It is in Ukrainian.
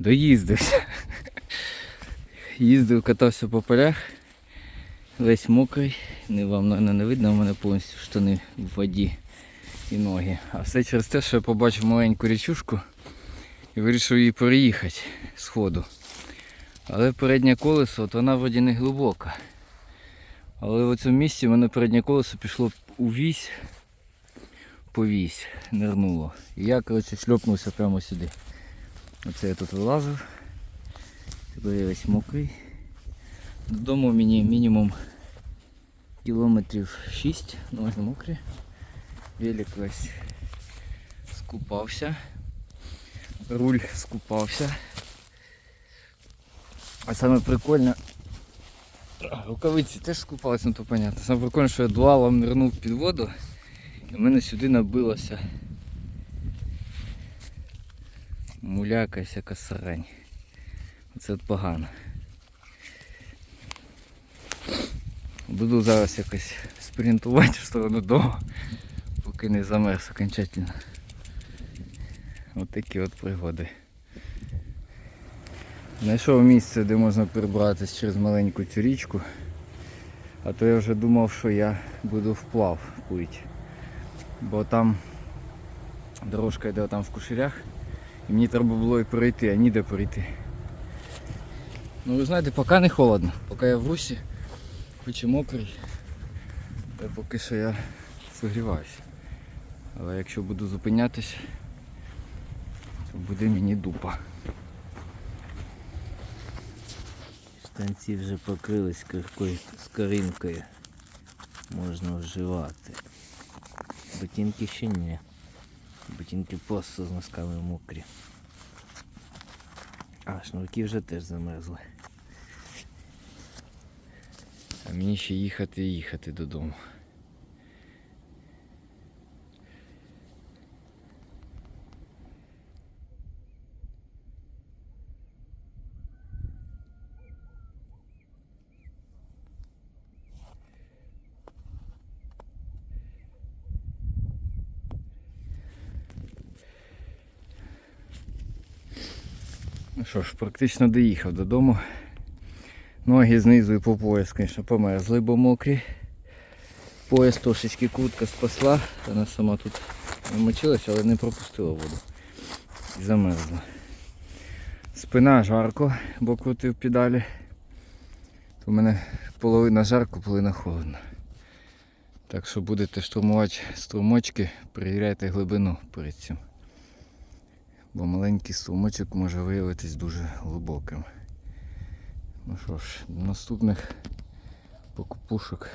Доїздився. Їздив, катався по полях. Весь мокрий. Не вам наверно, не видно, у мене повністю штани в воді і ноги. А все через те, що я побачив маленьку річушку і вирішив її переїхати з ходу. Але переднє колесо, от вона вроді не глибока. Але в цьому місці в мене переднє колесо пішло у вісь, по вісь, нирнуло. І я, коротше, шльопнувся прямо сюди. Оце я тут вилазив. Тепер я весь мокрий. Додому мені мінімум кілометрів 6, ноги мокрі. Велик весь скупався. Руль скупався. А саме прикольне, рукавиці теж скупалися, ну то понятно. Саме прикольне, що я дуалом нирнув під воду і в мене сюди набилося муляка всяка срань. Це погано. Буду зараз якось спринтувати в сторону дому, поки не замерз окончательно. От от пригоди. Знайшов місце, де можна перебратися через маленьку цю річку. А то я вже думав, що я буду вплав плити. Бо там дорожка йде там в кушелях. І мені треба було і перейти, а ніде перейти. Ну ви знаєте, поки не холодно, поки я в русі, хоч і мокрий, то поки що я согріваюся. Але якщо буду зупинятись, то буде мені дупа. Штанці вже покрились крихкою скоринкою. Можна вживати. Ботинки ще ні. Ботинки просто з носками мокрі. А, шнурки вже теж замерзли. А мені ще їхати і їхати додому. Що ж, практично доїхав додому. Ноги знизу і по пояс, звісно, померзли, бо мокрі. Пояс трошечки куртка спасла, вона сама тут намочилася, але не пропустила воду. І замерзла. Спина жарко, бо крутив педалі. В мене половина жарко, половина холодно. Так що будете штурмувати струмочки, перевіряйте глибину перед цим бо маленький сумочок може виявитись дуже глибоким. Ну що ж, до наступних покупушок